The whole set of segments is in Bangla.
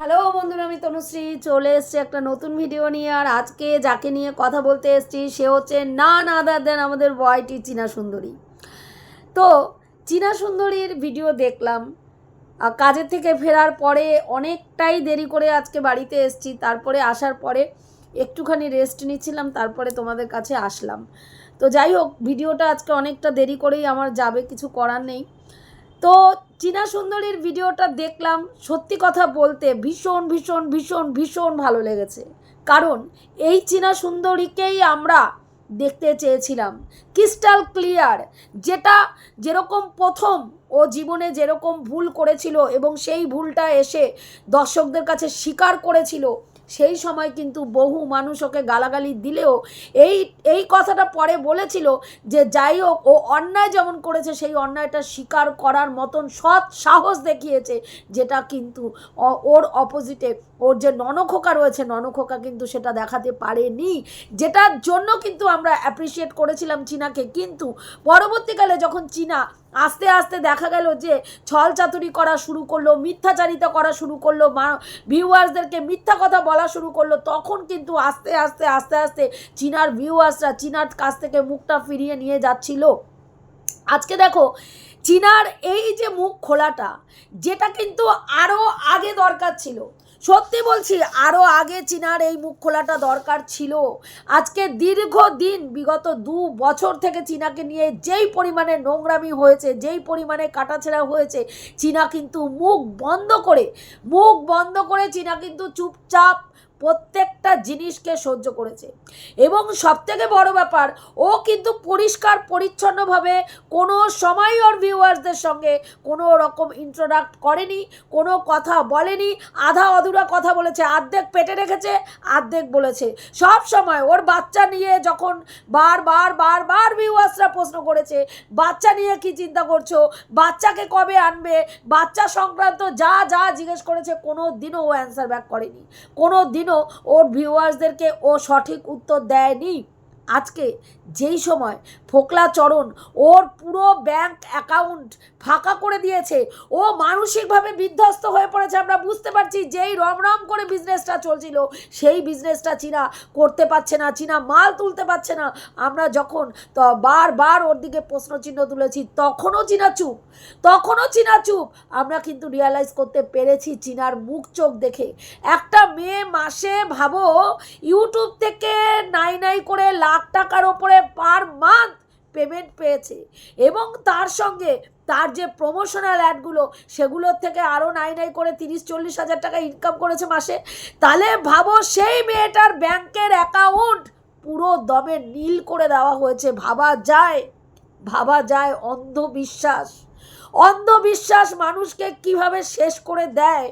হ্যালো বন্ধুরা, আমি তনুশ্রী। চলে এসেছি একটা নতুন ভিডিও নিয়ে, আর আজকে যাকে নিয়ে কথা বলতে এসেছি, সে হচ্ছে না না আদার দেন আমাদের বয়টি চীনা সুন্দরী। তো, চীনা সুন্দরীর ভিডিও দেখলাম। কাজের থেকে ফেরার পরে অনেকটাই দেরি করে আজকে বাড়িতে এসেছি। তারপরে আসার পরে একটুখানি রেস্ট নিচ্ছিলাম, তারপরে তোমাদের কাছে আসলাম। তো যাই হোক ভিডিওটা আজকে অনেকটা দেরি করেই আমার যাবে, কিছু করার নেই। তো চীনা সুন্দরীর ভিডিওটা দেখলাম, সত্যি কথা বলতে ভীষণ ভীষণ ভীষণ ভীষণ ভালো লেগেছে। কারণ এই চীনা সুন্দরীকেই আমরা দেখতে চেয়েছিলাম। ক্রিস্টাল ক্লিয়ার, যেটা যেরকম প্রথম ও জীবনে যেরকম ভুল করেছিল এবং সেই ভুলটা এসে দর্শকদের কাছে স্বীকার করেছিল সেই সময় কিন্তু বহু মানুষ ওকে গালাগালি দিলেও এই এই কথাটা পরে বলেছিল যে যাই হোক, ও অন্যায় যেমন করেছে, সেই অন্যায়টা স্বীকার করার মতন সৎ সাহস দেখিয়েছে, যেটা কিন্তু ওর অপোজিটে ওর যে ননখোকা রয়েছে, ননখোকা কিন্তু সেটা দেখাতে পারেনি, যেটার জন্য কিন্তু আমরা অ্যাপ্রিসিয়েট করেছিলাম চীনাকে, কিন্তু পরবর্তীকালে যখন চীনা আস্তে আস্তে দেখা গেল যে ছল চাতুরি করা শুরু করল, মিথ্যাচারিতা করা শুরু করল ভিউয়ার্সদেরকে মিথ্যা কথা বলা শুরু করল, তখন কিন্তু আস্তে আস্তে আস্তে আস্তে চীনার ভিউয়ার্সরা চীনার কাছ থেকে মুখটা ফিরিয়ে নিয়ে যাচ্ছিল। আজকে দেখো, চীনার এই যে মুখ খোলাটা, যেটা কিন্তু আরও আগে দরকার ছিল। সত্যি বলছি আরও আগে চীনার এই মুখ খোলাটা দরকার ছিল। আজকে দীর্ঘ দিন বিগত দু বছর থেকে চীনাকে নিয়ে যেই পরিমাণে নোংরামি হয়েছে, যেই পরিমাণে কাটাছেড়া হয়েছে, চীনা কিন্তু মুখ বন্ধ করে, মুখ বন্ধ করে চীনা কিন্তু চুপচাপ প্রত্যেকটা জিনিসকে সহ্য করেছে। এবং সবথেকে বড় ব্যাপার, ও কিন্তু পরিষ্কার, পরিচ্ছন্নভাবে কোনো সময় ওর ভিউয়ার্সদের সঙ্গে কোনো রকম ইন্ট্রোডাক্ট করেনি, কোনো কথা বলেনি, আধা অধুরা কথা বলেছে, আর্ধেক পেটে রেখেছে, আর্ধেক বলেছে। সব সময় ওর বাচ্চা নিয়ে যখন বারবার বারবার ভিউয়ার্সরা প্রশ্ন করেছে, বাচ্চা নিয়ে কি চিন্তা করছ? বাচ্চাকে কবে আনবে? বাচ্চা সংক্রান্ত যা যা জিজ্ঞেস করেছে, কোনো দিনও ও অ্যান্সার ব্যাক করেনি। কোনো দিনও ওর ভিউয়ার্সদেরকে ও সঠিক উত্তর দেয়নি? আজকে যেই সময় ফোকলা চরণ ওর পুরো ব্যাংক অ্যাকাউন্ট ফাঁকা করে দিয়েছে। ও মানসিকভাবে বিধ্বস্ত হয়ে পড়েছে, আমরা বুঝতে পারছি যেই রমরম করে বিজনেসটা চলছিল, সেই বিজনেসটা চীনা করতে পারছে না, চীনা মাল তুলতে পারছে না। আমরা যখন তো বারবার ওর দিকে প্রশ্নচিহ্ন তুলেছি, তখনও চীনা চুপ, তখনও চীনা চুপ। আমরা কিন্তু রিয়ালাইজ করতে পেরেছি চীনার মুখ চোখ দেখে। একটা মেয়ে মাসে ভাবো ইউটিউব থেকে নাই নাই করে লাখ টাকার ওপরে পার মান্থ পেমেন্ট পেয়েছে। এবং তার সঙ্গে তার যে প্রমোশনাল অ্যাডগুলো সেগুলোর থেকে আরও নাই নাই করে তিরিশ, চল্লিশ হাজার টাকা ইনকাম করেছে মাসে, তাহলে ভাবো সেই মেয়েটার ব্যাংকের অ্যাকাউন্ট পুরো দমে নীল করে দেওয়া হয়েছে। ভাবা যায় ভাবা যায় অন্ধবিশ্বাস। অন্ধবিশ্বাস মানুষকে কীভাবে শেষ করে দেয়?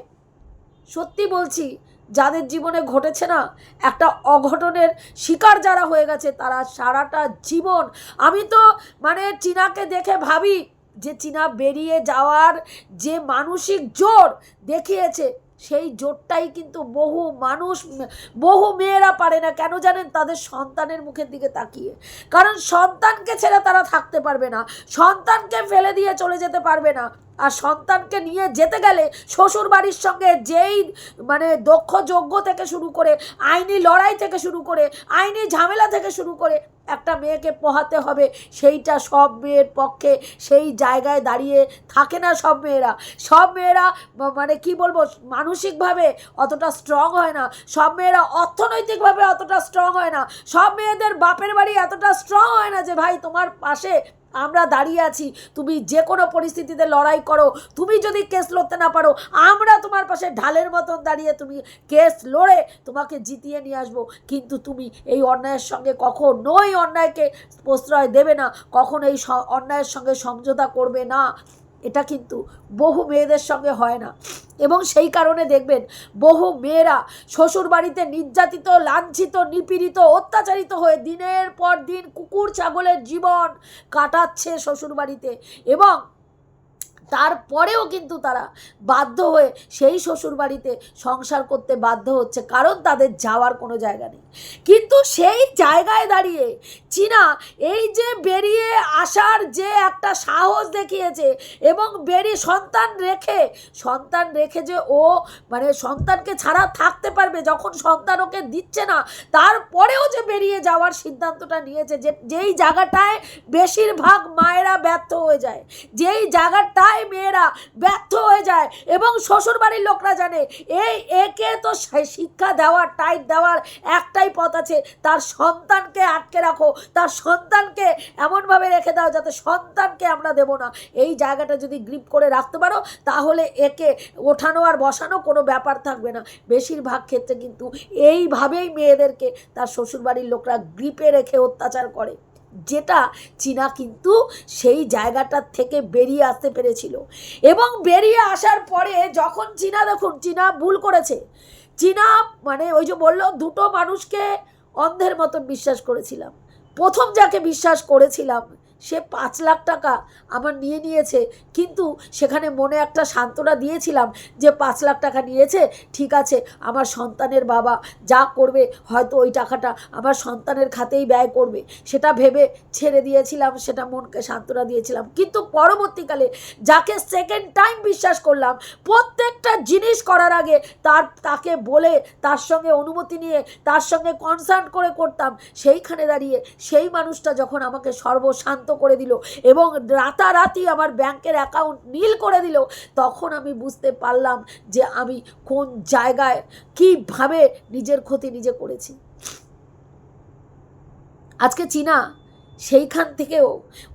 সত্যি বলছি যাদের জীবনে ঘটেছে না, একটা অঘটনের শিকার যারা হয়ে গেছে, তারা সারাটা জীবন। আমি তো মানে চীনাকে দেখে ভাবি যে চীনা বেরিয়ে যাওয়ার যে মানসিক জোর দেখিয়েছে, সেই জোরটাই কিন্তু বহু মানুষ, বহু মেয়েরা পারে না। কেন জানেন? তাদের সন্তানের মুখের দিকে তাকিয়ে। কারণ সন্তানকে ছেড়ে তারা থাকতে পারবে না। সন্তানকে ফেলে দিয়ে চলে যেতে পারবে না। আর সন্তানকে নিয়ে যেতে গেলে শ্বশুর বাড়ির সঙ্গে যেই মানে দক্ষ যোগ্য থেকে শুরু করে, আইনি লড়াই থেকে শুরু করে, আইনি ঝামেলা থেকে শুরু করে একটা মেয়েকে পোহাতে হবে, সেইটা সব মেয়ের পক্ষে সেই জায়গায় দাঁড়িয়ে থাকে না সব মেয়েরা। সব মেয়েরা মানে কি বলব, মানসিকভাবে অতটা স্ট্রং হয় না। সব মেয়েরা অর্থনৈতিকভাবে অতটা স্ট্রং হয় না। সব মেয়েদের বাপের বাড়ি এতটা স্ট্রং হয় না যে, ভাই, তোমার পাশে আমরা দাঁড়িয়ে আছি, তুমি যে কোনো পরিস্থিতিতে লড়াই করো, তুমি যদি কেস লড়তে না পারো, আমরা তোমার পাশে ঢালের মতন দাঁড়িয়ে তুমি কেস লড়ে তোমাকে জিতিয়ে নিয়ে আসব। কিন্তু তুমি এই অন্যায়ের সঙ্গে কখনোই অন্যায়কে প্রশ্রয় দেবে না, কখনো এই অন্যায়ের সঙ্গে সমঝোতা করবে না। এটা কিন্তু বহু মেয়েদের সঙ্গে হয় না। এবং সেই কারণে দেখবেন বহু মেয়েরা শ্বশুর বাড়িতে নির্যাতিত, লাঞ্ছিত, নিপীড়িত, অত্যাচারিত হয়ে দিনের পর দিন কুকুর, ছাগলের জীবন কাটাচ্ছে শ্বশুর বাড়িতে এবং তারপরেও কিন্তু তারা বাধ্য হয়ে সেই শ্বশুরবাড়িতে সংসার করতে বাধ্য হচ্ছে, কারণ তাদের যাওয়ার কোনো জায়গা নেই। কিন্তু সেই জায়গায় দাঁড়িয়ে চীনা এই যে বেরিয়ে আসার যে একটা সাহস দেখিয়েছে এবং বেরিয়ে সন্তান রেখে সন্তান রেখে যে ও মানে সন্তানকে ছাড়া থাকতে পারবে, যখন সন্তান ওকে দিচ্ছে না, তারপরেও যে বেরিয়ে যাওয়ার সিদ্ধান্তটা নিয়েছে যে যেই জায়গাটায় বেশিরভাগ মায়েরা ব্যর্থ হয়ে যায়, যেই জায়গাটায় মেয়েরা ব্যর্থ হয়ে যায় এবং শ্বশুরবাড়ির লোকরা জানে, এই একে তো শিক্ষা দেওয়ার টাইট দেওয়ার একটাই পথ আছে। তার সন্তানকে আটকে রাখো, তার সন্তানকে এমনভাবে রেখে দাও যাতে সন্তানকে আমরা দেব না। এই জায়গাটা যদি গ্রিপ করে রাখতে পারো, তাহলে একে ওঠানো আর বসানো কোনো ব্যাপার থাকবে না। বেশিরভাগ ক্ষেত্রে কিন্তু এইভাবেই মেয়েদেরকে তার শ্বশুরবাড়ির লোকরা গ্রিপে রেখে অত্যাচার করে। যেটা চীনা কিন্তু সেই জায়গাটার থেকে বেরিয়ে আসতে পেরেছিল। এবং বেরিয়ে আসার পরে যখন চীনা, দেখুন, চীনা ভুল করেছে। চীনা মানে ওই যে বলল, দুটো মানুষকে অন্ধের মতন বিশ্বাস করেছিলাম। প্রথম যাকে বিশ্বাস করেছিলাম সে পাঁচ লাখ টাকা আমার নিয়ে নিয়েছে। কিন্তু সেখানে মনে একটা সান্ত্বনা দিয়েছিলাম যে পাঁচ লাখ টাকা নিয়েছে, ঠিক আছে, আমার সন্তানের বাবা যা করবে হয়তো ওই টাকাটা আমার সন্তানের খাতেই ব্যয় করবে। সেটা ভেবে ছেড়ে দিয়েছিলাম, সেটা মনকে সান্ত্বনা দিয়েছিলাম। কিন্তু পরবর্তীকালে যাকে সেকেন্ড টাইম বিশ্বাস করলাম, প্রত্যেকটা জিনিস করার আগে তার, তাকে বলে, তার সঙ্গে অনুমতি নিয়ে, তার সঙ্গে কনসার্ন করে করতাম। সেইখানে দাঁড়িয়ে সেই মানুষটা যখন আমাকে সর্বশান্ত করে দিল এবং রাতারাতি আমার ব্যাংকের অ্যাকাউন্ট নীল করে দিল, তখন আমি বুঝতে পারলাম যে আমি কোন জায়গায় কীভাবে নিজের ক্ষতি নিজে করেছি। আজকে চীনা সেইখান থেকেও।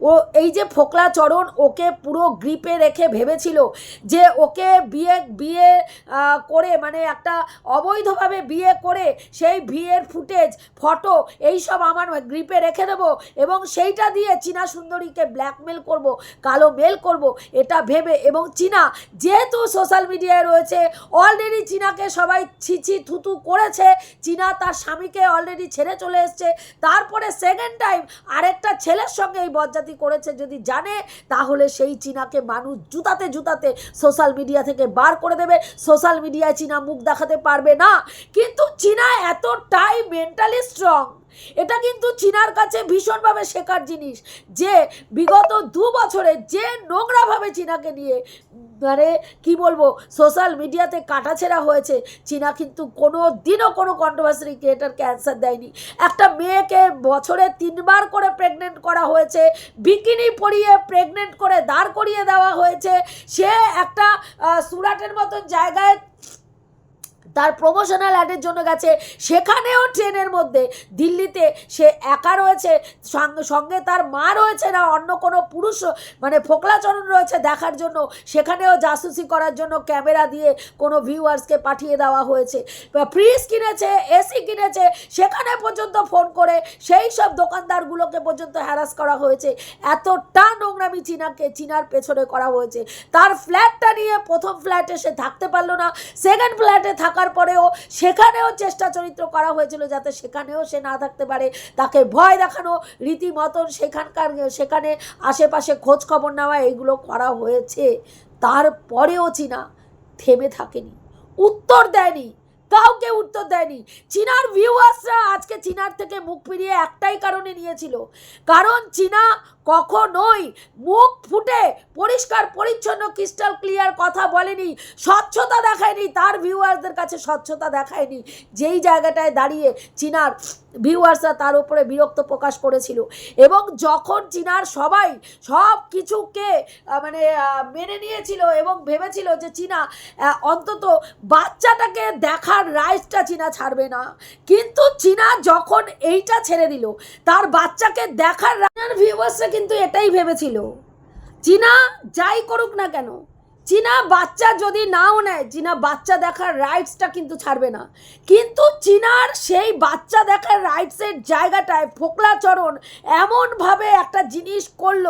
ও এই যে ফোকলা চরণ ওকে পুরো গ্রিপে রেখে ভেবেছিল যে ওকে বিয়ে বিয়ে করে মানে একটা অবৈধভাবে বিয়ে করে সেই বিয়ের ফুটেজ ফটো এই সব আমার গ্রিপে রেখে দেবো এবং সেইটা দিয়ে চীনা সুন্দরীকে ব্ল্যাকমেল করব, কালো মেল করব, এটা ভেবে এবং চীনা যেহেতু সোশ্যাল মিডিয়ায় রয়েছে অলরেডি চীনাকে সবাই ছিছি থুতু করেছে, চীনা তার স্বামীকে অলরেডি ছেড়ে চলে এসছে, তারপরে সেকেন্ড টাইম আরেকটা ছেলের সঙ্গে এই বজ্জাতি করেছে যদি জানে, তাহলে সেই চীনাকে মানুষ জুতাতে জুতাতে সোশ্যাল মিডিয়া থেকে বার করে দেবে। সোশ্যাল মিডিয়ায় চীনা মুখ দেখাতে পারবে না। কিন্তু চীনা এতটাই মেন্টালি স্ট্রং এটা কিন্তু চীনার কাছে ভীষণভাবে শেখার জিনিস যে বিগত দু বছরে যে নোংরাভাবে চীনাকে নিয়ে মানে কি বলব সোশ্যাল মিডিয়াতে কাটাছেড়া হয়েছে, চীনা কিন্তু কোনো দিনও কোনো কন্ট্রোভার্সি ক্রিয়েটারকে অ্যান্সার দেয়নি। একটা মেয়েকে বছরে তিনবার করে প্রেগনেন্ট করা হয়েছে বিকিনি পরিয়ে প্রেগনেন্ট করে দাঁড় করিয়ে দেওয়া হয়েছে, সে একটা সুরাটের মতন জায়গায় তার প্রমোশনাল অ্যাডের জন্য গেছে। সেখানেও ট্রেনের মধ্যে দিল্লিতে সে একা রয়েছে, সঙ্গে তার মা রয়েছে না, অন্য কোনো পুরুষ মানে ফোকলাচরণ রয়েছে দেখার জন্য। সেখানেও জাসুসি করার জন্য ক্যামেরা দিয়ে কোনো ভিউয়ার্সকে পাঠিয়ে দেওয়া হয়েছে। ফ্রিজ কিনেছে, এসি কিনেছে, সেখানে পর্যন্ত ফোন করে সেই সব দোকানদারগুলোকে পর্যন্ত হ্যারাস করা হয়েছে। এতটা নোংরামি চীনাকে, চীনার পেছনে করা হয়েছে। তার ফ্ল্যাটটা নিয়ে প্রথম ফ্ল্যাটে সে থাকতে পারল না সেকেন্ড ফ্ল্যাটে থাকার পরেও সেখানেও চেষ্টা চরিত্র করা হয়েছিল যাতে সেখানেও সে না থাকতে পারে। তাকে ভয় দেখানো, রীতিমতন সেখানকার, সেখানে আশেপাশে খোঁজ খবর নেওয়া, এইগুলো করা হয়েছে। তারপরেও চীনা থেমে থাকেনি। উত্তর দেয়নি, কাউকে উত্তর দেয়নি। চীনার ভিউয়ার্সরা আজকে চীনার থেকে মুখ ফিরিয়ে একটাই কারণে নিয়েছিল। কারণ চীনা কখনোই মুখ ফুটে পরিষ্কার, পরিচ্ছন্ন ক্রিস্টাল ক্লিয়ার কথা বলেনি, স্বচ্ছতা দেখায়নি, তার ভিউয়ার্সদের কাছে স্বচ্ছতা দেখায়নি। যেই জায়গাটায় দাঁড়িয়ে চীনার ভিউয়ার্সরা তার উপরে বিরক্ত প্রকাশ করেছিল। এবং যখন চীনার সবাই সব কিছুকে মানে মেনে নিয়েছিল এবং ভেবেছিল যে চীনা অন্তত বাচ্চাটাকে দেখার রাইটসটা চীনা ছাড়বে না। কিন্তু চীনা যখন এইটা ছেড়ে দিল, তার বাচ্চাকে দেখার ভিউয়ার্সরা কিন্তু এটাই ভেবেছিল। চীনা যাই করুক না কেন, চীনা বাচ্চা যদি নাও নেয়, চীনা বাচ্চা দেখার রাইটসটা কিন্তু ছাড়বে না। কিন্তু চীনার সেই বাচ্চা দেখার রাইটসের জায়গাটায় ফোকলাচরণ এমনভাবে একটা জিনিস করল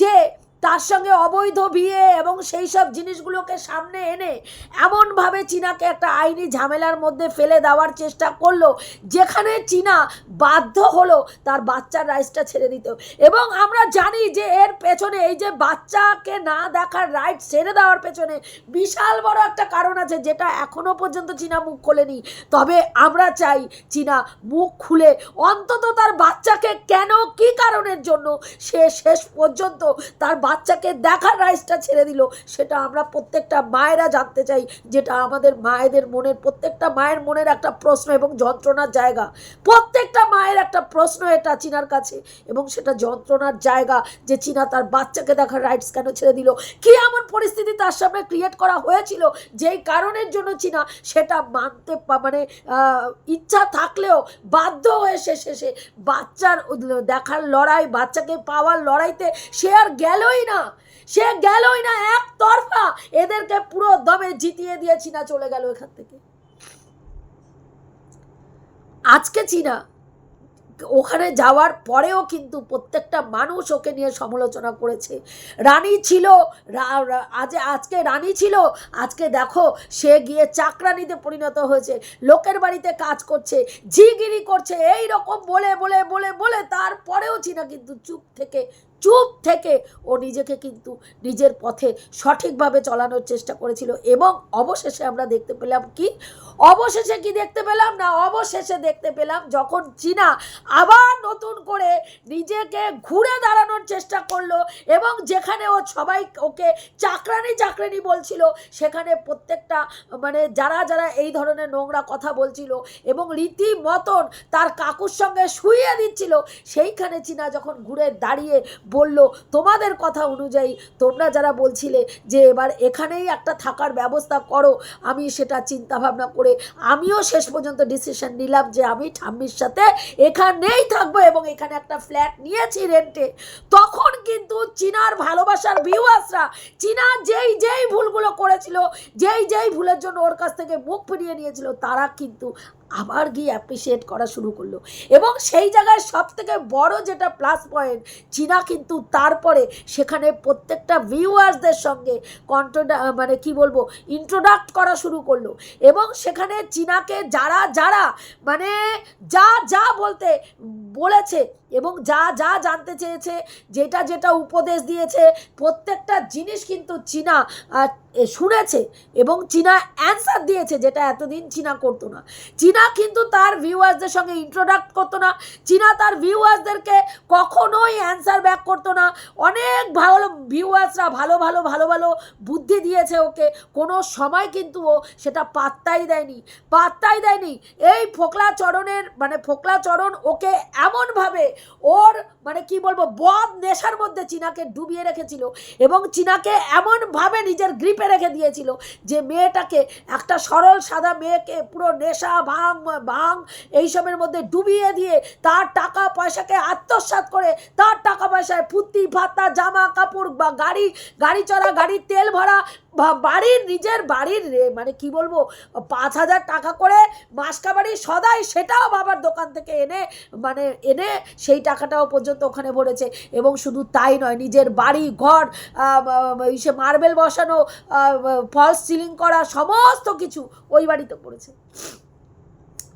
যে তার সঙ্গে অবৈধ বিয়ে এবং সেই সব জিনিসগুলোকে সামনে এনে এমনভাবে চীনাকে একটা আইনি ঝামেলার মধ্যে ফেলে দেওয়ার চেষ্টা করল, যেখানে চীনা বাধ্য হলো তার বাচ্চার রাইটসটা ছেড়ে দিত। এবং আমরা জানি যে এর পেছনে এই যে বাচ্চাকে না দেখার রাইট ছেড়ে দেওয়ার পেছনে বিশাল বড় একটা কারণ আছে, যেটা এখনও পর্যন্ত চীনা মুখ খোলেনি। তবে আমরা চাই চীনা মুখ খুলে অন্তত তার বাচ্চাকে কেন, কি কারণের জন্য সে শেষ পর্যন্ত তার বাচ্চাকে দেখার রাইটসটা ছেড়ে দিল। সেটা আমরা প্রত্যেকটা মায়েরা জানতে চাই, যেটা আমাদের মায়েদের মনের, প্রত্যেকটা মায়ের মনের একটা প্রশ্ন এবং যন্ত্রণার জায়গা। প্রত্যেকটা মায়ের একটা প্রশ্ন এটা চিনার কাছে, এবং সেটা যন্ত্রণার জায়গা যে চীনা তার বাচ্চাকে দেখার রাইটস কেন ছেড়ে দিল? কি এমন পরিস্থিতি তার সামনে ক্রিয়েট করা হয়েছিল, যেই কারণের জন্য চীনা সেটা মানতে মানে ইচ্ছা থাকলেও বাধ্য হয়ে শেষে সে বাচ্চার দেখার লড়াই, বাচ্চাকে পাওয়ার লড়াইতে সে আর গেলই না। সে গেলই না এক তরফা। এদেরকে পুরো দমে জিতিয়ে দিয়ে চীনা চলে গেল এখান থেকে। আজকে চীনা ওখানে যাওয়ার পরেও কিন্তু প্রত্যেকটা মানুষ ওকে নিয়ে সমালোচনা করেছে। রানী ছিল আজ, আজকে রানী ছিল, আজকে দেখো সে গিয়ে চাকরানিতে পরিণত হয়েছে, লোকের বাড়িতে কাজ করছে, ঝিগিরি করছে এই রকম বলে বলে বলে বলে, তারপরেও চীনা কিন্তু চুপ থেকে চুপ থেকে ও নিজেকে কিন্তু নিজের পথে সঠিকভাবে চালানোর চেষ্টা করেছিল এবং অবশেষে আমরা দেখতে পেলাম কি? অবশেষে কি দেখতে পেলাম না? অবশেষে দেখতে পেলাম যখন চীনা আবার নতুন করে নিজেকে ঘুরে দাঁড়ানোর চেষ্টা করল এবং যেখানে ও সবাই ওকে চাকরানি চাকরানি বলছিল, সেখানে প্রত্যেকটা মানে যারা যারা এই ধরনের নোংরা কথা বলছিল এবং রীতি মতন তার কাকুর সঙ্গে শুইয়ে দিচ্ছিল, সেইখানে চীনা যখন ঘুরে দাঁড়িয়ে বলল, তোমাদের কথা অনুযায়ী তোমরা যারা বলছিলে যে এবার এখানেই একটা থাকার ব্যবস্থা করো, আমি সেটা চিন্তা ভাবনা করে আমিও শেষ পর্যন্ত ডিসিশন নিলাম যে আমি ঠাম্মির সাথে এখানেই থাকব এবং এখানে একটা ফ্ল্যাট নিয়েছি রেন্টে তখন কিন্তু চীনার ভালোবাসার ভিউয়ার্সরা চীনা যেই যেই ভুলগুলো করেছিল, যেই যেই ভুলের জন্য ওর কাছ থেকে মুখ ফিরিয়ে নিয়েছিল, তারা কিন্তু আবার গিয়ে অ্যাপ্রিসিয়েট করা শুরু করল। এবং সেই জায়গায় সব থেকে বড় যেটা প্লাস পয়েন্ট চীনা কিন্তু তারপরে সেখানে প্রত্যেকটা ভিউয়ার্সদের সঙ্গে কন্ট্রোডা মানে কি বলব ইন্ট্রোডাক্ট করা শুরু করল। এবং সেখানে চীনাকে যারা যারা মানে যা যা বলতে বলেছে এবং যা যা জানতে চেয়েছে, যেটা যেটা উপদেশ দিয়েছে, প্রত্যেকটা জিনিস কিন্তু চীনা শুনেছে এবং চীনা অ্যান্সার দিয়েছে যেটা এতদিন চীনা করতো না। চীনা কিন্তু তার ভিউয়ার্সদের সঙ্গে ইন্ট্রোডাক্ট করতো না। চীনা তার ভিউয়ার্সদেরকে কখনোই অ্যান্সার ব্যাক করতো না। অনেক ভালো ভিউয়ার্সরা ভালো ভালো ভালো ভালো বুদ্ধি দিয়েছে ওকে। কোনো সময় কিন্তু ও সেটা পাত্তাই দেয়নি পাত্তাই দেয়নি। এই ফোকলা চরণের মানে ফোকলা চরণ ওকে এমনভাবে ওর মানে কি বলব, বদ নেশার মধ্যে চীনাকে ডুবিয়ে রেখেছিল এবং চীনাকে এমনভাবে নিজের গ্রিপে রেখে দিয়েছিল যে মেয়েটাকে, একটা সরল সাদা মেয়েকে পুরো নেশা, ভাং ভাং এইসবের মধ্যে ডুবিয়ে দিয়ে তার টাকা পয়সাকে আত্মসাৎ করে, তার টাকা পয়সায় ফুর্তি ভাতা জামা কাপড় বা গাড়ি গাড়ি চড়া, গাড়ির তেল ভরা বাড়ির, নিজের বাড়ির মানে কি বলব, পাঁচ হাজার টাকা করে মাসকা বাড়ি সদাই সেটাও বাবার দোকান থেকে এনে মানে এনে সেই টাকাটাও পর্যন্ত ওখানে ভরেছে। এবং শুধু তাই নয়, নিজের বাড়ি, ঘর ইসে মার্বেল বসানো ফলস সিলিং করা সমস্ত কিছু ওই বাড়িতে পড়েছে।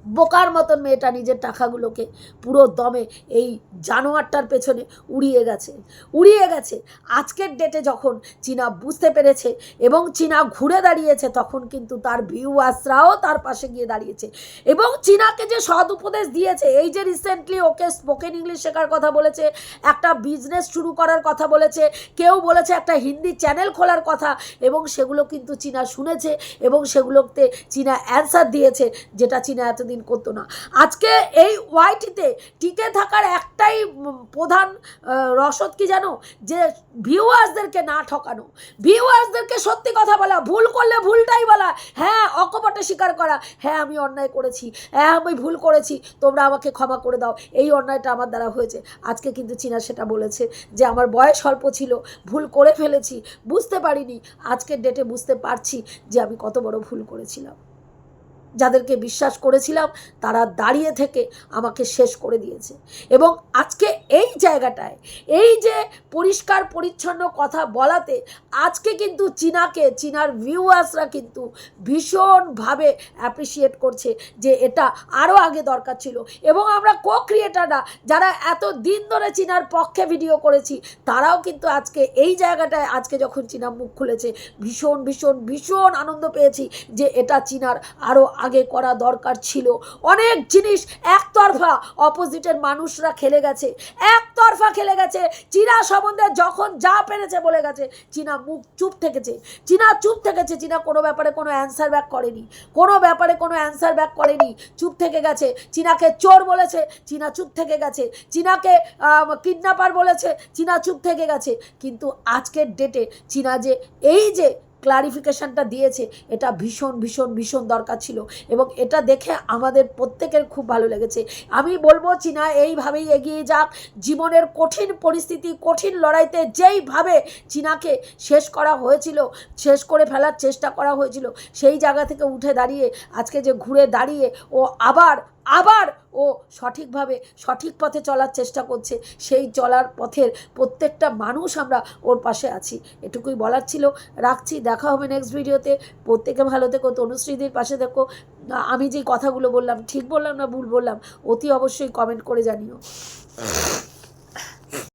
বোকার মতন মেয়েটা নিজের টাকাগুলোকে পুরো দমে এই জানোয়ারটার পেছনে উড়িয়ে গেছে। উড়িয়ে গেছে। আজকের ডেটে যখন চীনা বুঝতে পেরেছে এবং চীনা ঘুরে দাঁড়িয়েছে, তখন কিন্তু তার ভিউয়ার্সরাও তার পাশে গিয়ে দাঁড়িয়েছে। এবং চীনাকে যে সদ উপদেশ দিয়েছে, এই যে রিসেন্টলি ওকে স্পোকেন ইংলিশ শেখার কথা বলেছে, একটা বিজনেস শুরু করার কথা বলেছে, কেউ বলেছে একটা হিন্দি চ্যানেল খোলার কথা, এবং সেগুলো কিন্তু চীনা শুনেছে, এবং সেগুলোতে চীনা অ্যান্সার দিয়েছে, যেটা চীনা এতদিন করতো না। আজকে এই ওয়াইটিতে টিকে থাকার একটাই প্রধান রসদ কি জানো? যে ভিউয়ার্সদেরকে না ঠকানো। ভিউয়ার্সদেরকে সত্যি কথা বলা, ভুল করলে ভুলটাই বলা। হ্যাঁ অকপটে স্বীকার করা। হ্যাঁ আমি অন্যায় করেছি। হ্যাঁ আমি ভুল করেছি। তোমরা আমাকে ক্ষমা করে দাও। এই অন্যায়টা আমার দ্বারা হয়েছে। আজকে কিন্তু চীনা সেটা বলেছে যে আমার বয়স অল্প ছিল, ভুল করে ফেলেছি, বুঝতে পারিনি। আজকের ডেটে বুঝতে পারছি যে আমি কত বড় ভুল করেছিলাম। যাদেরকে বিশ্বাস করেছিলাম, তারা দাঁড়িয়ে থেকে আমাকে শেষ করে দিয়েছে। এবং আজকে এই জায়গাটায়, এই যে পরিষ্কার পরিচ্ছন্ন কথা বলাতে, আজকে কিন্তু চীনাকে, চীনার ভিউয়ার্সরা কিন্তু ভীষণভাবে অ্যাপ্রিসিয়েট করছে যে এটা আরও আগে দরকার ছিল। এবং আমরা কো ক্রিয়েটাররা যারা এত দিন ধরে চীনার পক্ষে ভিডিও করেছি, তারাও কিন্তু আজকে এই জায়গাটায়, আজকে যখন চীনা মুখ খুলেছে, ভীষণ ভীষণ ভীষণ আনন্দ পেয়েছি যে এটা চীনার আরও আগে করা দরকার ছিল। অনেক জিনিস একতরফা অপোজিটের মানুষরা খেলে গেছে। একতরফা খেলে গেছে। চীনা সম্বন্ধে যখন যা পেরেছে বলে গেছে, চীনা মুখ চুপ থেকেছে। চীনা চুপ থেকেছে, চীনা কোনো ব্যাপারে কোনো অ্যান্সার ব্যাক করেনি। কোনো ব্যাপারে কোনো অ্যান্সার ব্যাক করেনি। চুপ থেকে গেছে। চীনাকে চোর বলেছে। চীনা চুপ থেকে গেছে। চীনাকে কিডন্যাপার বলেছে। চীনা চুপ থেকে গেছে। কিন্তু আজকের ডেটে চীনা যে, এই যে ক্লারিফিকেশনটা দিয়েছে, এটা ভীষণ ভীষণ ভীষণ দরকার ছিল এবং এটা দেখে আমাদের প্রত্যেকের খুব ভালো লেগেছে। আমি বলব, চীনা, এইভাবেই এগিয়ে যাক। জীবনের কঠিন পরিস্থিতি, কঠিন লড়াইতে যেইভাবে চীনাকে শেষ করা হয়েছিল, শেষ করে ফেলার চেষ্টা করা হয়েছিল, সেই জায়গা থেকে উঠে দাঁড়িয়ে, আজকে যে ঘুরে দাঁড়িয়ে ও আবার আবার ও সঠিকভাবে, সঠিক পথে চলার চেষ্টা করছে। সেই চলার পথের প্রত্যেকটা মানুষ আমরা ওর পাশে আছি। এটুকুই বলার ছিল। রাখছি। দেখা হবে নেক্সট ভিডিওতে প্রত্যেকে ভালো থেকো। তনুশ্রীদের পাশে দেখো আমি যে কথাগুলো বললাম, ঠিক বললাম না ভুল বললাম, অতি অবশ্যই কমেন্ট করে জানিও।